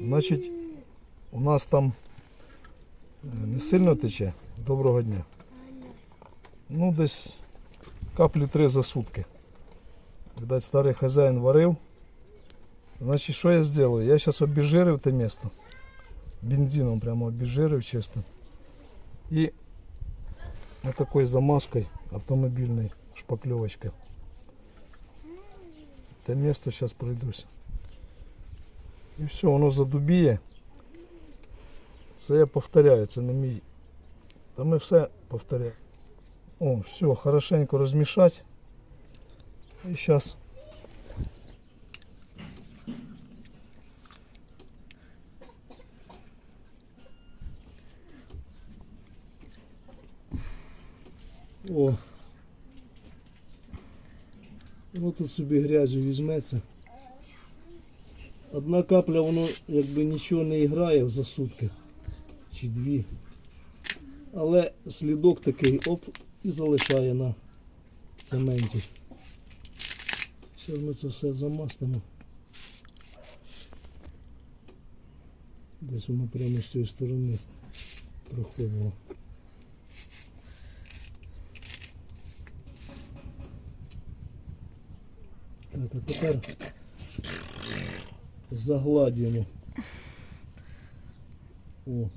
Значить, у нас там е, не сильно тече. Доброго дня. Ну, десь каплі три за сутки. Видать, старий хазяїн варив. Значить, що я зроблю? Я зараз обезжирив те місто. Бензином прямо обезжирив чисто. І вот такой замазкой автомобильной шпаклевочкой. Те место сейчас пройдусь. І все, воно задубіє. Це я повторяю, це не мій. Та ми все повторяємо. О, все, хорошенько розмішати. І зараз. О. Ну тут собі грязю візьметься. Одна капля, воно якби нічого не грає за сутки. Чи дві. Але слідок такий оп і залишає на цементі. Зараз ми це все замастимо. Десь воно прямо з цієї сторони проходило. Так, а тепер загладимо. О.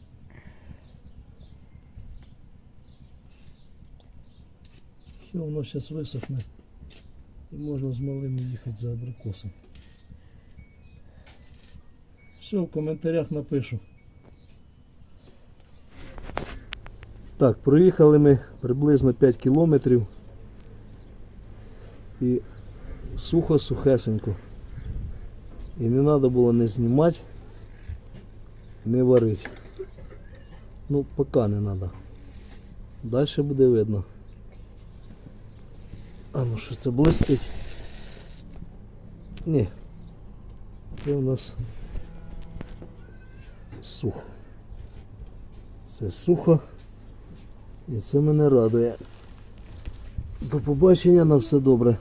Все, воно зараз висохне. І можна з малими їхати за абрикосом. Все, в коментарях напишу. Так, проїхали ми приблизно 5 кілометрів. І сухо сухесенько. І не треба було не знімати, не варити. Ну, поки не треба. Далі буде видно. А ну що це блистить? Ні. Це у нас сухо. Це сухо. І це мене радує. До побачення на все добре.